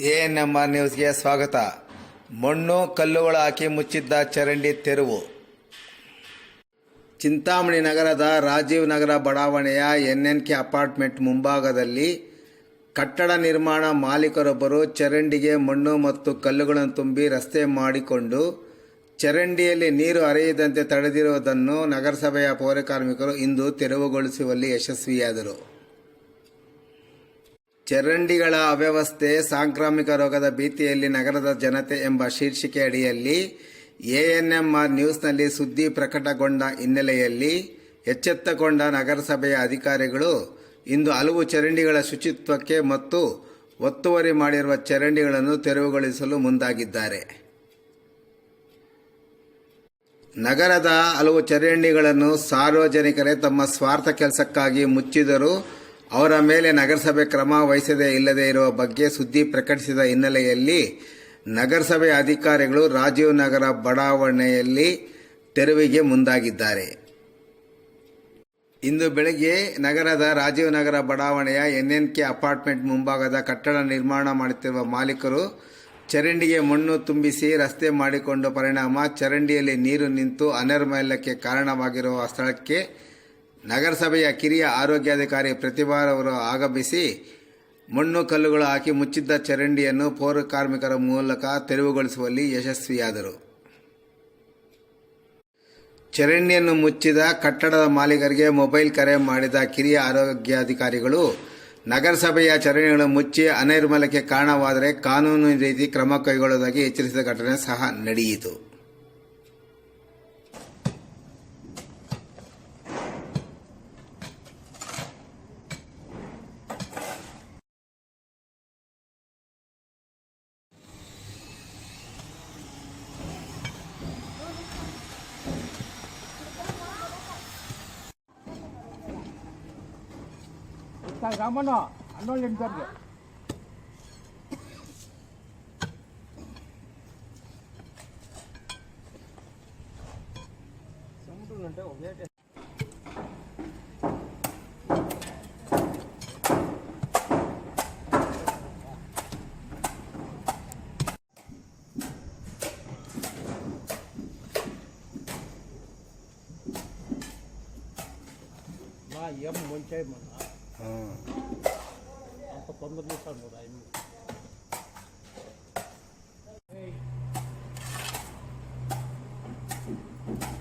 A N R ನ್ಯೂಸ್ಗೆ ಸ್ವಾಗತ. ಮಣ್ಣು ಕಲ್ಲುಗಳು ಹಾಕಿ ಮುಚ್ಚಿದ್ದ ಚರಂಡಿ ತೆರವು. ಚಿಂತಾಮಣಿ ನಗರದ ರಾಜೀವ್ ನಗರ ಬಡಾವಣೆಯ ಎನ್ಎನ್ಕೆ ಅಪಾರ್ಟ್ಮೆಂಟ್ ಮುಂಭಾಗದಲ್ಲಿ ಕಟ್ಟಡ ನಿರ್ಮಾಣ ಮಾಲೀಕರೊಬ್ಬರು ಚರಂಡಿಗೆ ಮಣ್ಣು ಮತ್ತು ಕಲ್ಲುಗಳನ್ನು ತುಂಬಿ ರಸ್ತೆ ಮಾಡಿಕೊಂಡು ಚರಂಡಿಯಲ್ಲಿ ನೀರು ಹರಿಯದಂತೆ ತಡೆದಿರುವುದನ್ನು ನಗರಸಭೆಯ ಪೌರಕಾರ್ಮಿಕರು ಇಂದು ತೆರವುಗೊಳಿಸುವಲ್ಲಿ ಯಶಸ್ವಿಯಾದರು. ಚರಂಡಿಗಳ ಅವ್ಯವಸ್ಥೆ, ಸಾಂಕ್ರಾಮಿಕ ರೋಗದ ಭೀತಿಯಲ್ಲಿ ನಗರದ ಜನತೆ ಎಂಬ ಶೀರ್ಷಿಕೆ ಅಡಿಯಲ್ಲಿ ಎಎನ್ಎಂಆರ್ ನ್ಯೂಸ್ನಲ್ಲಿ ಸುದ್ದಿ ಪ್ರಕಟಗೊಂಡ ಹಿನ್ನೆಲೆಯಲ್ಲಿ ಎಚ್ಚೆತ್ತುಕೊಂಡ ನಗರಸಭೆಯ ಅಧಿಕಾರಿಗಳು ಇಂದು ಹಲವು ಚರಂಡಿಗಳ ಶುಚಿತ್ವಕ್ಕೆ ಮತ್ತು ಒತ್ತುವರಿ ಮಾಡಿರುವ ಚರಂಡಿಗಳನ್ನು ತೆರವುಗೊಳಿಸಲು ಮುಂದಾಗಿದ್ದಾರೆ. ನಗರದ ಹಲವು ಚರಂಡಿಗಳನ್ನು ಸಾರ್ವಜನಿಕರೇ ತಮ್ಮ ಸ್ವಾರ್ಥ ಕೆಲಸಕ್ಕಾಗಿ ಮುಚ್ಚಿದರೂ ಅವರ ಮೇಲೆ ನಗರಸಭೆ ಕ್ರಮ ವಹಿಸದೇ ಇಲ್ಲದೆ ಇರುವ ಬಗ್ಗೆ ಸುದ್ದಿ ಪ್ರಕಟಿಸಿದ ಹಿನ್ನೆಲೆಯಲ್ಲಿ ನಗರಸಭೆ ಅಧಿಕಾರಿಗಳು ರಾಜೀವ್ ನಗರ ಬಡಾವಣೆಯಲ್ಲಿ ತೆರವಿಗೆ ಮುಂದಾಗಿದ್ದಾರೆ. ಇಂದು ಬೆಳಗ್ಗೆ ನಗರದ ರಾಜೀವ್ ನಗರ ಬಡಾವಣೆಯ ಎನ್ಎನ್ಕೆ ಅಪಾರ್ಟ್ಮೆಂಟ್ ಮುಂಭಾಗದ ಕಟ್ಟಡ ನಿರ್ಮಾಣ ಮಾಡುತ್ತಿರುವ ಮಾಲೀಕರು ಚರಂಡಿಗೆ ಮಣ್ಣು ತುಂಬಿಸಿ ರಸ್ತೆ ಮಾಡಿಕೊಂಡ ಪರಿಣಾಮ ಚರಂಡಿಯಲ್ಲಿ ನೀರು ನಿಂತು ಅನರ್ಮಲ್ಯಕ್ಕೆ ಕಾರಣವಾಗಿರುವ ಸ್ಥಳಕ್ಕೆ ನಗರಸಭೆಯ ಕಿರಿಯ ಆರೋಗ್ಯಾಧಿಕಾರಿ ಪ್ರತಿಭಾರವರು ಆಗಮಿಸಿ ಮಣ್ಣು ಕಲ್ಲುಗಳು ಹಾಕಿ ಮುಚ್ಚಿದ್ದ ಚರಂಡಿಯನ್ನು ಪೌರ ಕಾರ್ಮಿಕರ ಮೂಲಕ ತೆರವುಗೊಳಿಸುವಲ್ಲಿ ಯಶಸ್ವಿಯಾದರು. ಚರಂಡಿಯನ್ನು ಮುಚ್ಚಿದ ಕಟ್ಟಡದ ಮಾಲೀಕರಿಗೆ ಮೊಬೈಲ್ ಕರೆ ಮಾಡಿದ ಕಿರಿಯ ಆರೋಗ್ಯಾಧಿಕಾರಿಗಳು, ನಗರಸಭೆಯ ಚರಂಡಿಗಳನ್ನು ಮುಚ್ಚಿ ಅನೈರ್ಮಲ್ಯಕ್ಕೆ ಕಾರಣವಾದರೆ ಕಾನೂನು ರೀತಿ ಕ್ರಮ ಕೈಗೊಳ್ಳುವುದಾಗಿ ಎಚ್ಚರಿಸಿದ ಘಟನೆ ಸಹ ನಡೆಯಿತು. ರಾಮಣ್ಣ ಹನ್ನೊಂದು ಎಂಟರ್ಗೆ మా ఏం మంచి అంత Thank you.